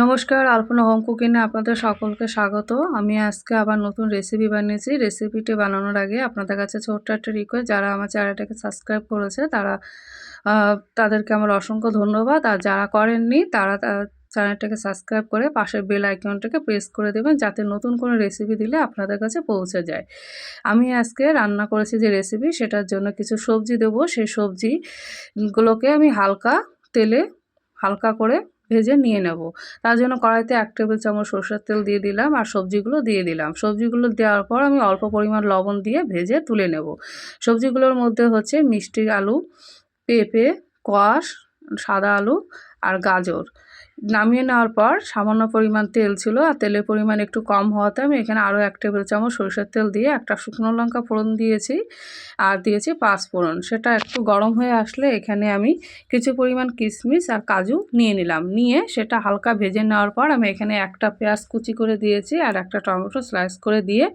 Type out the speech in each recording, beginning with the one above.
নমস্কার, আলপনা হোম কুকিংয়ে আপনাদের সকলকে স্বাগত। আমি আজকে আবার নতুন রেসিপি বানিয়েছি। রেসিপিটি বানানোর আগে আপনাদের কাছে ছোট্ট একটা রিকোয়েস্ট যারা আমার চ্যানেলটাকে সাবস্ক্রাইব করেছে, তারা তাদেরকে আমার অসংখ্য ধন্যবাদ। আর যারা করেননি, তারা চ্যানেলটাকে সাবস্ক্রাইব করে পাশের বেল আইকনটাকে প্রেস করে দেবেন, যাতে নতুন কোনো রেসিপি দিলে আপনাদের কাছে পৌঁছে যায়। আমি আজকে রান্না করেছি যে রেসিপি সেটার জন্য কিছু সবজি দেবো। সেই সবজিগুলোকে আমি হালকা তেলে হালকা করে ভেজে নিয়ে নেব। তার জন্য কড়াইতে এক টেবিল চামচ সরষের তেল দিয়ে দিলাম আর সবজিগুলো দিয়ে দিলাম। সবজিগুলো দেওয়ার পর আমি অল্প পরিমাণ লবণ দিয়ে ভেজে তুলে নেব। সবজিগুলোর মধ্যে হচ্ছে মিষ্টি আলু, পেঁপে, কোয়াশ, সাদা আলু আর গাজর। নামিয়ে নেওয়ার পর সামান্য পরিমাণ তেল ছিল আর তেলের পরিমাণ একটু কম হওয়াতে আমি এখানে আরও এক টেবিল চামচ সরষের তেল দিয়ে একটা শুকনো লঙ্কা ফোড়ন দিয়েছি আর দিয়েছি পাঁচ ফোড়ন। সেটা একটু গরম হয়ে আসলে এখানে আমি কিছু পরিমাণ কিশমিশ আর কাজু নিয়ে নিলাম। নিয়ে সেটা হালকা ভেজে নেওয়ার পর আমি এখানে একটা পেঁয়াজ কুচি করে দিয়েছি আর একটা টমেটো স্লাইস করে দিয়ে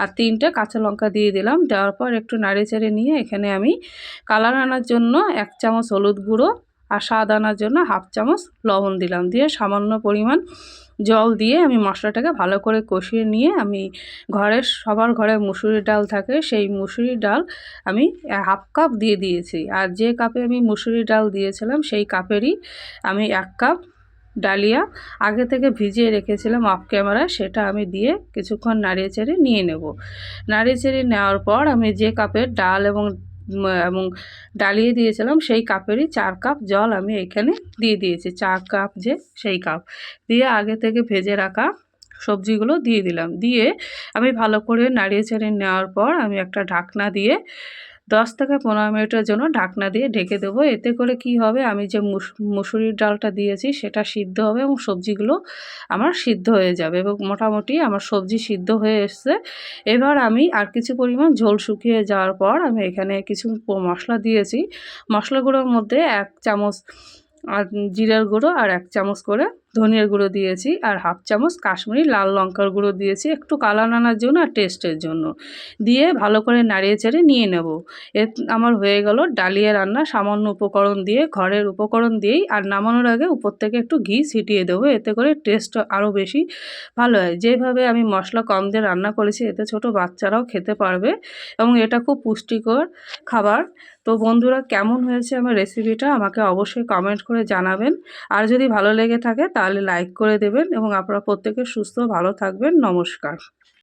আর তিনটে কাঁচা লঙ্কা দিয়ে দিলাম। দেওয়ার পর একটু নাড়ে চেড়ে নিয়ে এখানে আমি কালার আনার জন্য এক চামচ হলুদ গুঁড়ো আর স্বাদ আনার জন্য হাফ চামচ লবণ দিলাম। দিয়ে সামান্য পরিমাণ জল দিয়ে আমি মশলাটাকে ভালো করে কষিয়ে নিয়ে আমি ঘরের, সবার ঘরে মুসুরির ডাল থাকে, সেই মুসুরির ডাল আমি হাফ কাপ দিয়ে দিয়েছি। আর যে কাপে আমি মুসুরির ডাল দিয়েছিলাম, সেই কাপেরই আমি এক কাপ ডালিয়া আগে থেকে ভিজিয়ে রেখেছিলাম অফ ক্যামেরায় সেটা আমি দিয়ে কিছুক্ষণ নাড়িয়ে চেড়ে নিয়ে নেব। নাড়িয়ে চেড়ে নেওয়ার পর আমি যে কাপের ডাল এবং এবং ডালিয়ে দিয়েছিলাম সেই কাপেরই চার কাপ জল আমি এখানে দিয়ে দিয়েছি, চার কাপ যে সেই কাপ। দিয়ে আগে থেকে ভেজে রাখা সবজিগুলো দিয়ে দিলাম। দিয়ে আমি ভালো করে নাড়িয়ে চেড়ে নেওয়ার পর আমি একটা ঢাকনা দিয়ে দশ থেকে পনেরো মিনিটের জন্য ঢাকনা দিয়ে ঢেকে দেবো। এতে করে কি হবে? আমি যে মুস- মুসুরির ডালটা দিয়েছি, সেটা সিদ্ধ হবে এবং সবজিগুলো আমার সিদ্ধ হয়ে যাবে এবং মোটামুটি আমার সবজি সিদ্ধ হয়ে এসছে। এবার আমি আর কিছু পরিমাণ ঝোল শুকিয়ে যাওয়ার পর আমি এখানে কিছু মশলা দিয়েছি। মশলাগুলোর মধ্যে এক চামচ আর জিরার গুঁড়ো আর এক চামচ করে ধনিয়ার গুঁড়ো দিয়েছি আর হাফ চামচ কাশ্মীরি লাল লঙ্কার গুঁড়ো দিয়েছি, একটু কালার আনার জন্য আর টেস্টের জন্য। দিয়ে ভালো করে নাড়িয়ে চেড়ে নিয়ে নেব। এ আমার হয়ে গেল ডালিয়া রান্না সামান্য উপকরণ দিয়ে, ঘরের উপকরণ দিয়েই, আর নামানোর আগে উপর থেকে একটু ঘি ছিটিয়ে দেবো, এতে করে টেস্ট আরও বেশি ভালো হয়। যেভাবে আমি মশলা কম দিয়ে রান্না করেছি, এতে ছোট বাচ্চারাও খেতে পারবে এবং এটা খুব পুষ্টিকর খাবার। তো বন্ধুরা, কেমন হয়েছে আমার রেসিপিটা আমাকে অবশ্যই কমেন্ট করে জানাবেন। আর যদি ভালো লেগে থাকে তাহলে লাইক করে দেবেন এবং আপনারা প্রত্যেকে সুস্থ, ভালো থাকবেন। নমস্কার।